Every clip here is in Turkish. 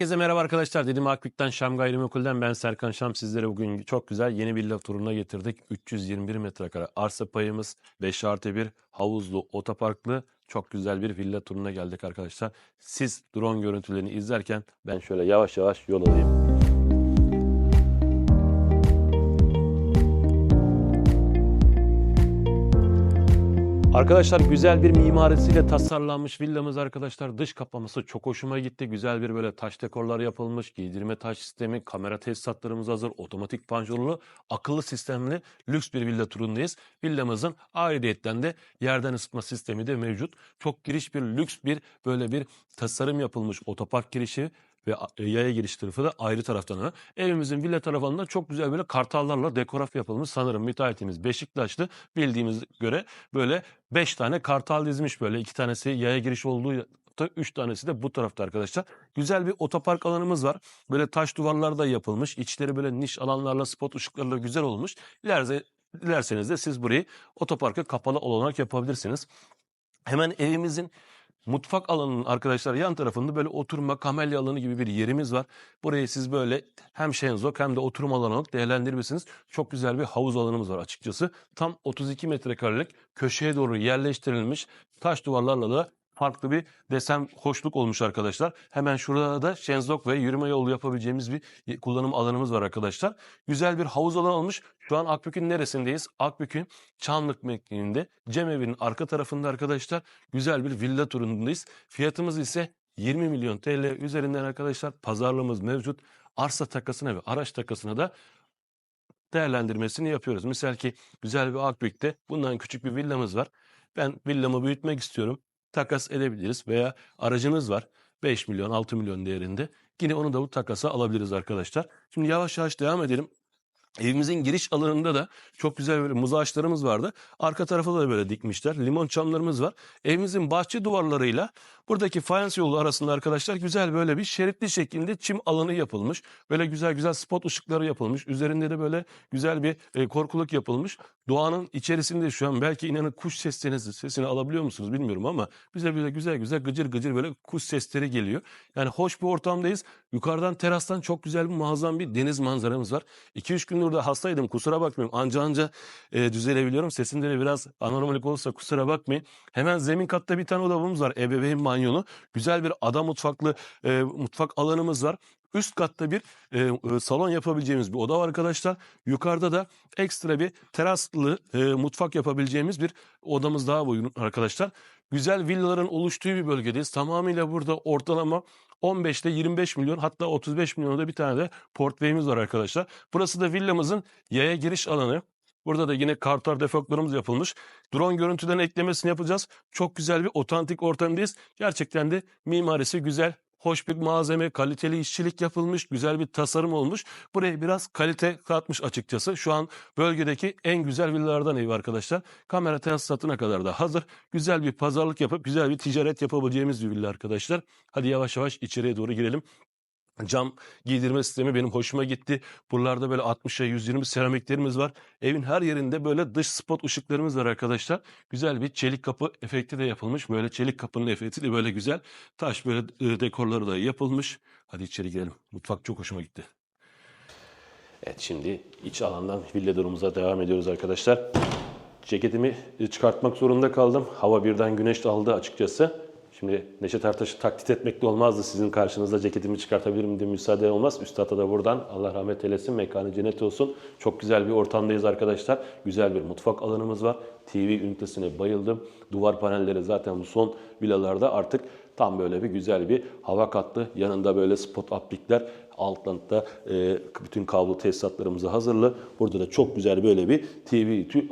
Herkese merhaba arkadaşlar. Dedim Akbük'ten Şam Gayrimenkul'den ben Serkan Şam. Sizlere bugün çok güzel yeni villa turuna getirdik. 321 metrekare arsa payımız 5 artı 1 havuzlu otoparklı çok güzel bir villa turuna geldik arkadaşlar. Siz drone görüntülerini izlerken ben şöyle yavaş yavaş yol alayım. Arkadaşlar güzel bir mimarisiyle tasarlanmış villamız arkadaşlar. Dış kaplaması çok hoşuma gitti. Güzel bir böyle taş dekorlar yapılmış. Giydirme taş sistemi, kamera tesisatlarımız hazır. Otomatik panjurlu, akıllı sistemli lüks bir villa turundayız. Villamızın ayrıyetten de yerden ısıtma sistemi de mevcut. Çok giriş bir lüks bir böyle bir tasarım yapılmış otopark girişi ve e, yaya giriş tarafı da ayrı taraftan. Evimizin villa tarafında çok güzel böyle kartallarla dekoraf yapılmış. Sanırım müteahhitimiz Beşiktaşlı bildiğimiz göre böyle 5 tane kartal dizmiş böyle. iki tanesi yaya giriş olduğu da 3 tanesi de bu tarafta arkadaşlar. Güzel bir otopark alanımız var. Böyle taş duvarlar da yapılmış. İçleri böyle niş alanlarla spot ışıklarla güzel olmuş. İleride, dilerseniz de siz burayı otoparka kapalı olarak yapabilirsiniz. Hemen evimizin mutfak alanının arkadaşlar yan tarafında böyle oturma kamelya alanı gibi bir yerimiz var. Burayı siz böyle hem şenzok hem de oturma alanı olarak değerlendirebilirsiniz. Çok güzel bir havuz alanımız var açıkçası. Tam 32 metrekarelik köşeye doğru yerleştirilmiş taş duvarlarla da farklı bir desen hoşluk olmuş arkadaşlar. Hemen şurada da şenzok ve yürüme yolu yapabileceğimiz bir kullanım alanımız var arkadaşlar. Güzel bir havuz alanı olmuş. Şu an Akbük'ün neresindeyiz? Akbük'ün Çamlık mevkiinde Cemevinin arka tarafında arkadaşlar güzel bir villa turundayız. Fiyatımız ise 20 milyon TL üzerinden arkadaşlar pazarlığımız mevcut. Arsa takasına ve araç takasına da değerlendirmesini yapıyoruz. Misal ki güzel bir Akbük'te bundan küçük bir villamız var. Ben villamı büyütmek istiyorum. Takas edebiliriz veya aracınız var 5 milyon 6 milyon değerinde. Yine onu da bu takasa alabiliriz arkadaşlar. Şimdi yavaş yavaş devam edelim. Evimizin giriş alanında da çok güzel böyle muz ağaçlarımız vardı. Arka tarafa da böyle dikmişler. Limon çamlarımız var. Evimizin bahçe duvarlarıyla buradaki fayans yolu arasında arkadaşlar güzel böyle bir şeritli şekilde çim alanı yapılmış. Böyle güzel güzel spot ışıkları yapılmış. Üzerinde de böyle güzel bir e, korkuluk yapılmış. Doğanın içerisinde şu an belki inanın kuş seslerinizi sesini alabiliyor musunuz bilmiyorum ama bize böyle güzel güzel gıcır gıcır böyle kuş sesleri geliyor. Yani hoş bir ortamdayız. Yukarıdan terastan çok güzel bir muazzam bir deniz manzaramız var. 2-3 gündür de hastaydım kusura bakmayın. Anca anca e, düzelebiliyorum. Sesimde de biraz anormalik olursa kusura bakmayın. Hemen zemin katta bir tane odamız var. Ebeveyn banyolu. Güzel bir ada mutfaklı e, mutfak alanımız var. Üst katta bir e, e, salon yapabileceğimiz bir oda var arkadaşlar. Yukarıda da ekstra bir teraslı e, mutfak yapabileceğimiz bir odamız daha var arkadaşlar. Güzel villaların oluştuğu bir bölgedeyiz. Tamamıyla burada ortalama 15 ile 25 milyon hatta 35 milyonda bir tane de portföyümüz var arkadaşlar. Burası da villamızın yaya giriş alanı. Burada da yine kartar defeklarımız yapılmış. Drone görüntülerini eklemesini yapacağız. Çok güzel bir otantik ortamdayız. Gerçekten de mimarisi güzel. Hoş bir malzeme, kaliteli işçilik yapılmış, güzel bir tasarım olmuş. Buraya biraz kalite katmış açıkçası. Şu an bölgedeki en güzel villalardan ev arkadaşlar. Kamera tesisatına kadar da hazır. Güzel bir pazarlık yapıp güzel bir ticaret yapabileceğimiz bir villa arkadaşlar. Hadi yavaş yavaş içeriye doğru girelim. Cam giydirme sistemi benim hoşuma gitti. Buralarda böyle 60'a 120 seramiklerimiz var. Evin her yerinde böyle dış spot ışıklarımız var arkadaşlar. Güzel bir çelik kapı efekti de yapılmış. Böyle çelik kapının efekti de böyle güzel. Taş böyle e, dekorları da yapılmış. Hadi içeri girelim. Mutfak çok hoşuma gitti. Evet şimdi iç alandan villa durumumuza devam ediyoruz arkadaşlar. Ceketimi çıkartmak zorunda kaldım. Hava birden güneş aldı açıkçası. Şimdi Neşet Ertaş'ı taklit etmek de olmazdı. Sizin karşınızda ceketimi çıkartabilirim diye müsaade olmaz. Üstad'a da buradan Allah rahmet eylesin. Mekanı cennet olsun. Çok güzel bir ortamdayız arkadaşlar. Güzel bir mutfak alanımız var. TV ünitesine bayıldım. Duvar panelleri zaten bu son villalarda artık tam böyle bir güzel bir hava kattı. Yanında böyle spot aplikler. Altlarında e, bütün kablo tesisatlarımızı hazırlı. Burada da çok güzel böyle bir TV ütü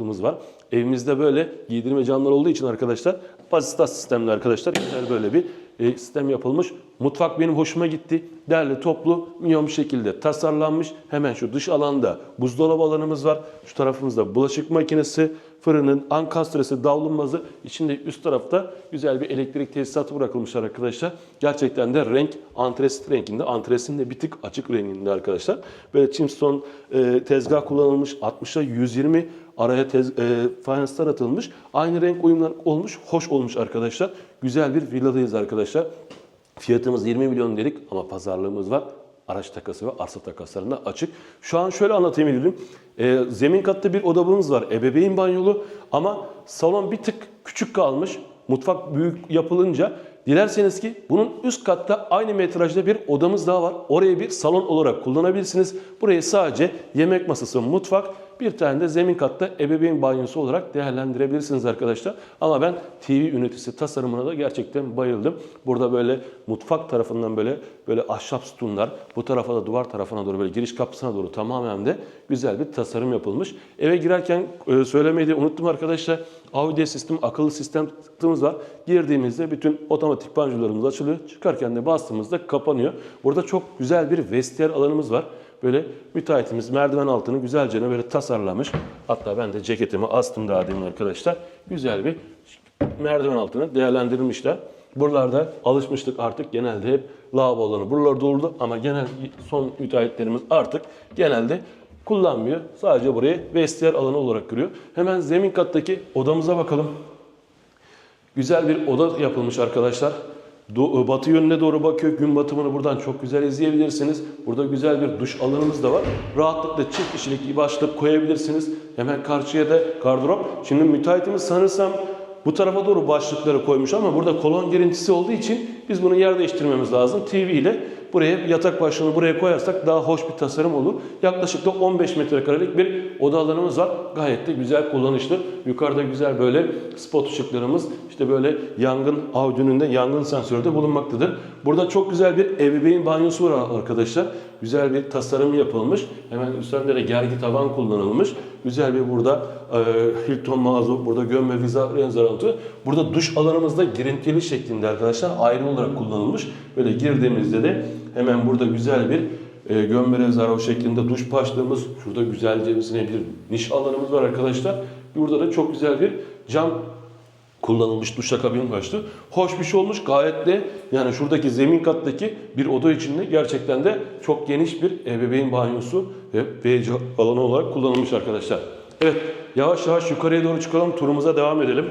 altımız var. Evimizde böyle giydirme camlar olduğu için arkadaşlar Basistas sistemli arkadaşlar. Güzel böyle bir e, sistem yapılmış. Mutfak benim hoşuma gitti. Derli toplu, minyon şekilde tasarlanmış. Hemen şu dış alanda buzdolabı alanımız var. Şu tarafımızda bulaşık makinesi, fırının, ankastresi, davlumbazı. İçinde üst tarafta güzel bir elektrik tesisatı bırakılmışlar arkadaşlar. Gerçekten de renk antresit renginde. Antresin de bir tık açık renginde arkadaşlar. Böyle Chimstone e, tezgah kullanılmış. 60'a 120 araya tez, e, fayanslar atılmış. Aynı renk uyumlar olmuş, hoş olmuş arkadaşlar. Güzel bir villadayız arkadaşlar. Fiyatımız 20 milyon dedik ama pazarlığımız var. Araç takası ve arsa takaslarında açık. Şu an şöyle anlatayım Eylül'üm. Ee, zemin katta bir odamız var. Ebeveyn banyolu ama salon bir tık küçük kalmış. Mutfak büyük yapılınca dilerseniz ki bunun üst katta aynı metrajda bir odamız daha var. Orayı bir salon olarak kullanabilirsiniz. Burayı sadece yemek masası, mutfak, bir tane de zemin katta ebeveyn banyosu olarak değerlendirebilirsiniz arkadaşlar. Ama ben TV ünitesi tasarımına da gerçekten bayıldım. Burada böyle mutfak tarafından böyle böyle ahşap sütunlar, bu tarafa da duvar tarafına doğru böyle giriş kapısına doğru tamamen de güzel bir tasarım yapılmış. Eve girerken e, söylemeyi de unuttum arkadaşlar. Audio sistem, akıllı sistem tıktığımız var. Girdiğimizde bütün otomatik banyolarımız açılıyor. Çıkarken de bastığımızda kapanıyor. Burada çok güzel bir vestiyer alanımız var. Böyle müteahhitimiz merdiven altını güzelce böyle tasarlamış. Hatta ben de ceketimi astım daha demin arkadaşlar. Güzel bir merdiven altını değerlendirmişler. Buralarda alışmıştık artık genelde hep lavabo alanı buralar doldu ama genel son müteahhitlerimiz artık genelde kullanmıyor. Sadece burayı vestiyer alanı olarak görüyor. Hemen zemin kattaki odamıza bakalım. Güzel bir oda yapılmış arkadaşlar. Do- batı yönüne doğru bakıyor. Gün batımını buradan çok güzel izleyebilirsiniz. Burada güzel bir duş alanımız da var. Rahatlıkla çift kişilik bir başlık koyabilirsiniz. Hemen karşıya da gardırop. Şimdi müteahhitimiz sanırsam bu tarafa doğru başlıkları koymuş ama burada kolon girintisi olduğu için biz bunu yer değiştirmemiz lazım. TV ile buraya yatak başlığını buraya koyarsak daha hoş bir tasarım olur. Yaklaşık da 15 metrekarelik bir oda alanımız var. Gayet de güzel kullanışlı. Yukarıda güzel böyle spot ışıklarımız işte böyle yangın Audi'nin de yangın sensörü de bulunmaktadır. Burada çok güzel bir ebeveyn banyosu var arkadaşlar. Güzel bir tasarım yapılmış. Hemen üstlerinde de gergi tavan kullanılmış. Güzel bir burada e, Hilton mağaza, burada gömme viza rezaratı. Burada duş alanımızda girintili şeklinde arkadaşlar ayrı olarak kullanılmış. Böyle girdiğimizde de hemen burada güzel bir e, gömme rezervı şeklinde duş başlığımız. Şurada güzelce bir niş alanımız var arkadaşlar. Burada da çok güzel bir cam kullanılmış duşakabin başlı. Hoş bir şey olmuş gayet de yani şuradaki zemin kattaki bir oda içinde gerçekten de çok geniş bir ebeveyn banyosu ve WC alanı olarak kullanılmış arkadaşlar. Evet yavaş yavaş yukarıya doğru çıkalım turumuza devam edelim.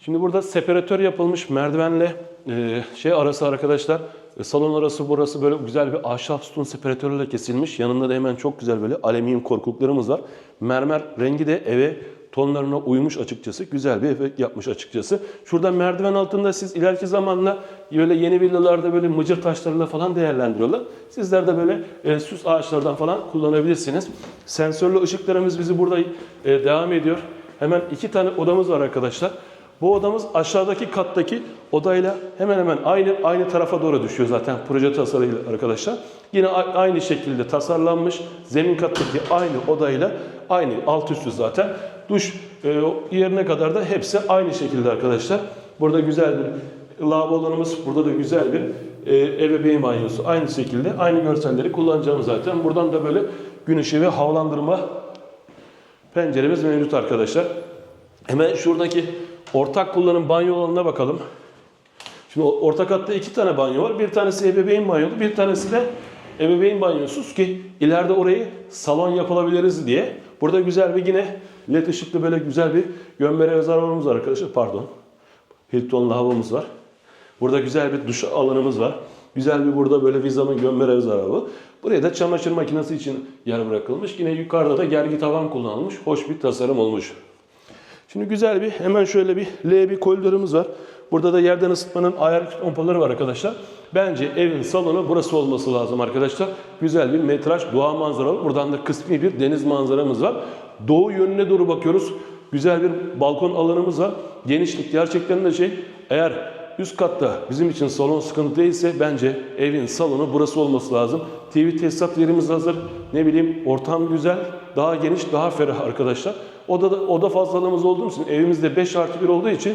Şimdi burada separatör yapılmış merdivenle e, şey arası arkadaşlar. e, salon arası burası böyle güzel bir ahşap sütun separatörle kesilmiş. Yanında da hemen çok güzel böyle alüminyum korkuluklarımız var. Mermer rengi de eve tonlarına uymuş açıkçası. Güzel bir efekt yapmış açıkçası. Şurada merdiven altında siz ileriki zamanla böyle yeni villalarda böyle mıcır taşlarıyla falan değerlendiriyorlar. Sizler de böyle e, süs ağaçlardan falan kullanabilirsiniz. Sensörlü ışıklarımız bizi burada e, devam ediyor. Hemen iki tane odamız var arkadaşlar. Bu odamız aşağıdaki kattaki odayla hemen hemen aynı aynı tarafa doğru düşüyor zaten proje tasarıyla arkadaşlar. Yine aynı şekilde tasarlanmış. Zemin kattaki aynı odayla aynı alt üstü zaten. Duş e, yerine kadar da hepsi aynı şekilde arkadaşlar. Burada güzel bir lavabolarımız, burada da güzel bir e, ebeveyn banyosu. Aynı şekilde aynı görselleri kullanacağım zaten. Buradan da böyle gün ışığı ve havalandırma penceremiz mevcut arkadaşlar. Hemen şuradaki ortak kullanım banyo alanına bakalım. Şimdi orta katta iki tane banyo var. Bir tanesi ebeveyn banyolu, bir tanesi de ebeveyn banyosuz ki ileride orayı salon yapılabiliriz diye. Burada güzel bir yine led ışıklı böyle güzel bir gömbere rezervuarımız var arkadaşlar. Pardon. Hilton lavabomuz var. Burada güzel bir duş alanımız var. Güzel bir burada böyle vizanın gömme rezervuarı. Buraya da çamaşır makinesi için yer bırakılmış. Yine yukarıda da gergi tavan kullanılmış. Hoş bir tasarım olmuş. Şimdi güzel bir hemen şöyle bir L1 koridorumuz var. Burada da yerden ısıtmanın ayar pompaları var arkadaşlar. Bence evin salonu burası olması lazım arkadaşlar. Güzel bir metraj doğa manzaralı. Buradan da kısmi bir deniz manzaramız var. Doğu yönüne doğru bakıyoruz. Güzel bir balkon alanımız var. Genişlik gerçekten de şey. Eğer üst katta bizim için salon sıkıntı değilse bence evin salonu burası olması lazım. TV tesisat yerimiz hazır. Ne bileyim ortam güzel, daha geniş, daha ferah arkadaşlar. Oda, oda fazlalığımız olduğu için evimizde 5 artı 1 olduğu için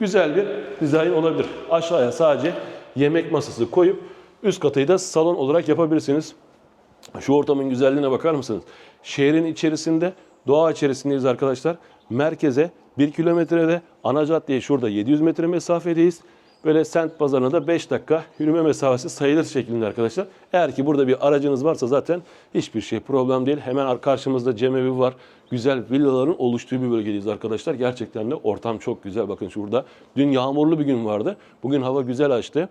güzel bir dizayn olabilir. Aşağıya sadece yemek masası koyup üst katıyı da salon olarak yapabilirsiniz. Şu ortamın güzelliğine bakar mısınız? Şehrin içerisinde, doğa içerisindeyiz arkadaşlar. Merkeze 1 kilometrede, ana caddeye şurada 700 metre mesafedeyiz. Böyle sent pazarına da 5 dakika yürüme mesafesi sayılır şeklinde arkadaşlar. Eğer ki burada bir aracınız varsa zaten hiçbir şey problem değil. Hemen ar- karşımızda cemevi var. Güzel villaların oluştuğu bir bölgedeyiz arkadaşlar. Gerçekten de ortam çok güzel. Bakın şurada dün yağmurlu bir gün vardı. Bugün hava güzel açtı.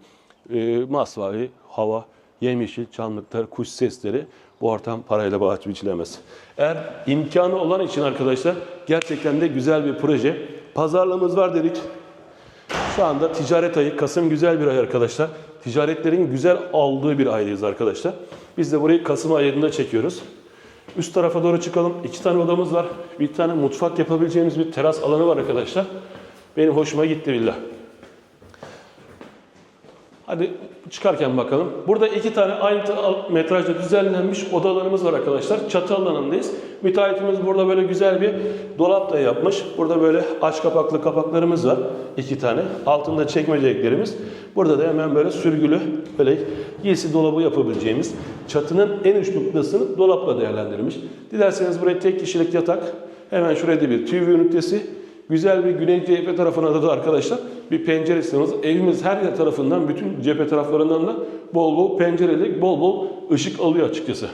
Ee, masmavi hava, yemyeşil çamlıklar, kuş sesleri bu ortam parayla bağış biçilemez. Eğer imkanı olan için arkadaşlar gerçekten de güzel bir proje. Pazarlığımız var dedik. Şu anda ticaret ayı, Kasım güzel bir ay arkadaşlar. Ticaretlerin güzel aldığı bir aydayız arkadaşlar. Biz de burayı Kasım ayında çekiyoruz. Üst tarafa doğru çıkalım. İki tane odamız var. Bir tane mutfak yapabileceğimiz bir teras alanı var arkadaşlar. Benim hoşuma gitti villa. Hadi çıkarken bakalım. Burada iki tane aynı metrajda düzenlenmiş odalarımız var arkadaşlar. Çatı alanındayız. Müteahhitimiz burada böyle güzel bir dolap da yapmış. Burada böyle aç kapaklı kapaklarımız var. iki tane. Altında çekmeceliklerimiz. Burada da hemen böyle sürgülü böyle giysi dolabı yapabileceğimiz çatının en uç noktasını dolapla değerlendirilmiş. Dilerseniz buraya tek kişilik yatak. Hemen şuraya da bir TV ünitesi. Güzel bir güney cephe tarafına da, da arkadaşlar bir penceresi var. Evimiz her yer tarafından, bütün cephe taraflarından da bol bol pencereli, bol bol ışık alıyor açıkçası.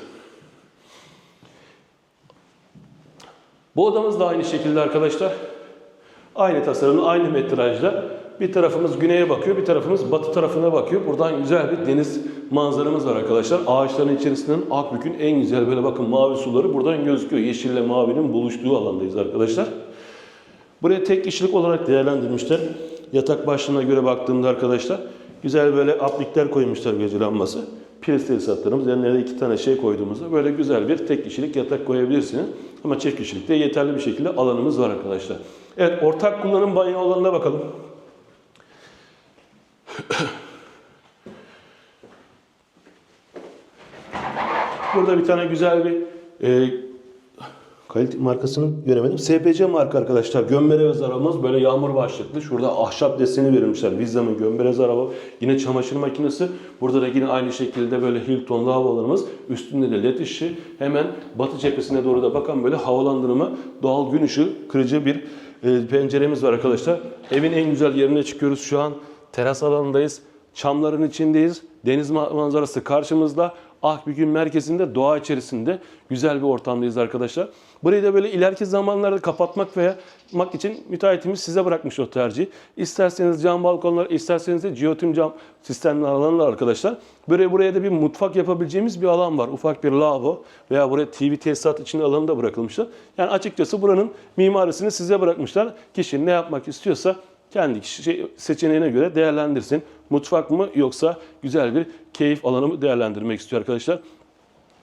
Bu odamız da aynı şekilde arkadaşlar. Aynı tasarımda, aynı metrajda. Bir tarafımız güneye bakıyor, bir tarafımız batı tarafına bakıyor. Buradan güzel bir deniz manzaramız var arkadaşlar. Ağaçların içerisinden Akbük'ün en güzel böyle bakın mavi suları buradan gözüküyor. Yeşille mavinin buluştuğu alandayız arkadaşlar. Buraya tek kişilik olarak değerlendirmişler. Yatak başlığına göre baktığımda arkadaşlar güzel böyle aplikler koymuşlar gece lambası. Priz tesisatlarımız yanına da iki tane şey koyduğumuzda böyle güzel bir tek kişilik yatak koyabilirsiniz. Ama çift kişilikte yeterli bir şekilde alanımız var arkadaşlar. Evet ortak kullanım banyo alanına bakalım. Burada bir tane güzel bir e, kalite markasını göremedim. SPC marka arkadaşlar. Gömberez arabamız böyle yağmur başlıklı. Şurada ahşap deseni verilmişler. Vizamın gömberez araba. Yine çamaşır makinesi. Burada da yine aynı şekilde böyle Hilton'lu havalarımız. Üstünde de led ışığı. Hemen batı cephesine doğru da bakan böyle havalandırma, doğal gün ışığı kırıcı bir e, penceremiz var arkadaşlar. Evin en güzel yerine çıkıyoruz şu an. Teras alanındayız. Çamların içindeyiz. Deniz ma- manzarası karşımızda. Akbük'ün merkezinde, doğa içerisinde güzel bir ortamdayız arkadaşlar. Burayı da böyle ileriki zamanlarda kapatmak veya yapmak için müteahhitimiz size bırakmış o tercihi. İsterseniz cam balkonlar, isterseniz de jiyotüm cam sistemli alanlar arkadaşlar. Böyle buraya da bir mutfak yapabileceğimiz bir alan var. Ufak bir lavabo veya buraya TV tesisat için alanı da bırakılmışlar. Yani açıkçası buranın mimarisini size bırakmışlar. Kişi ne yapmak istiyorsa kendi kişi şey- seçeneğine göre değerlendirsin. Mutfak mı yoksa güzel bir keyif alanı mı değerlendirmek istiyor arkadaşlar.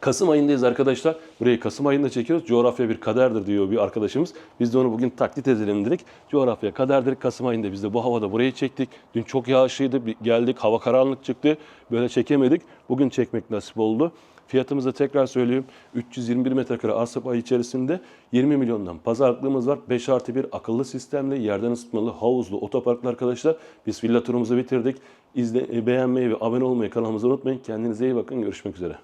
Kasım ayındayız arkadaşlar. Burayı Kasım ayında çekiyoruz. Coğrafya bir kaderdir diyor bir arkadaşımız. Biz de onu bugün taklit edelim dedik. Coğrafya kaderdir. Kasım ayında biz de bu havada burayı çektik. Dün çok yağışlıydı. Geldik hava karanlık çıktı. Böyle çekemedik. Bugün çekmek nasip oldu. Fiyatımızı tekrar söyleyeyim. 321 metrekare arsa payı içerisinde 20 milyondan pazarlığımız var. 5 artı 1 akıllı sistemli, yerden ısıtmalı, havuzlu, otoparklı arkadaşlar. Biz villa turumuzu bitirdik. İzle, beğenmeyi ve abone olmayı kanalımıza unutmayın. Kendinize iyi bakın. Görüşmek üzere.